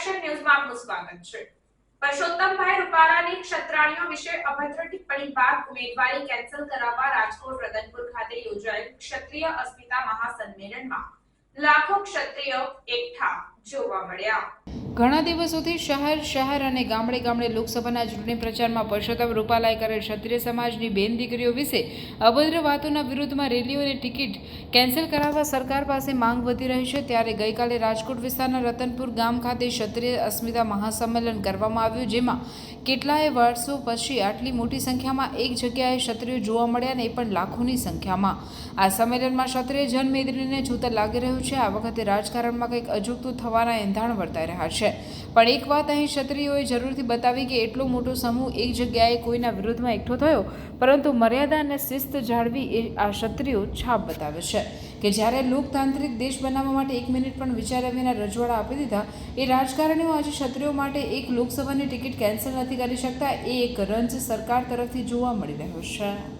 Action ન્યૂઝમાં આપનું સ્વાગત છે. પરસોત્તમભાઈ રૂપાલાની ક્ષત્રાણીઓ વિશે અભદ્ર ટિપ્પણી બાદ ઉમેદવારી કેન્સલ કરાવવા રાજકોટ રતનપુર ખાતે યોજાયેલ ક્ષત્રિય અસ્મિતા મહાસંમેલનમાં લાખો ક્ષત્રિય એકઠા જોવા મળ્યા. ઘણા દિવસોથી શહેર શહેર અને ગામડે ગામડે લોકસભાના ચૂંટણી પ્રચારમાં પરસોત્તમ રૂપાલાએ કરેલ ક્ષત્રિય સમાજની બેન દીકરીઓ વિશે અભદ્ર વાતોના વિરુદ્ધમાં રેલીઓ અને ટિકિટ કેન્સલ કરાવવા સરકાર પાસે માંગ વધી રહી છે. ત્યારે ગઈકાલે રાજકોટ વિસ્તારના રતનપુર ગામ ખાતે ક્ષત્રિય અસ્મિતા મહાસંમેલન કરવામાં આવ્યું, જેમાં કેટલાય વર્ષો પછી આટલી મોટી સંખ્યામાં એક જગ્યાએ ક્ષત્રિયો જોવા મળ્યા ને એ પણ લાખોની સંખ્યામાં. આ સંમેલનમાં ક્ષત્રિય જનમેદનીને જોતા લાગી રહ્યું છે. આ વખતે રાજકારણમાં કંઈક અજુગતું થવાના એંધાણ વર્તાઈ રહ્યા છે. પણ એક વાત અહીં ક્ષત્રિયોએ જરૂરથી બતાવી કે એટલો મોટો સમૂહ એક જગ્યાએ કોઈના વિરુદ્ધમાં એકઠો થયો, પરંતુ મર્યાદા અને શિસ્ત જાળવી એ આ ક્ષત્રિયો છાપ બતાવે છે કે જ્યારે લોકતાંત્રિક દેશ બનાવવા માટે એક મિનિટ પણ વિચાર્યા વિના રજવાડા આપી દીધા, એ રાજકારણીઓ આજે ક્ષત્રિયો માટે એક લોકસભાની ટિકિટ કેન્સલ નથી કરી શકતા, એ એક રંજ સરકાર તરફથી જોવા મળી રહ્યો છે.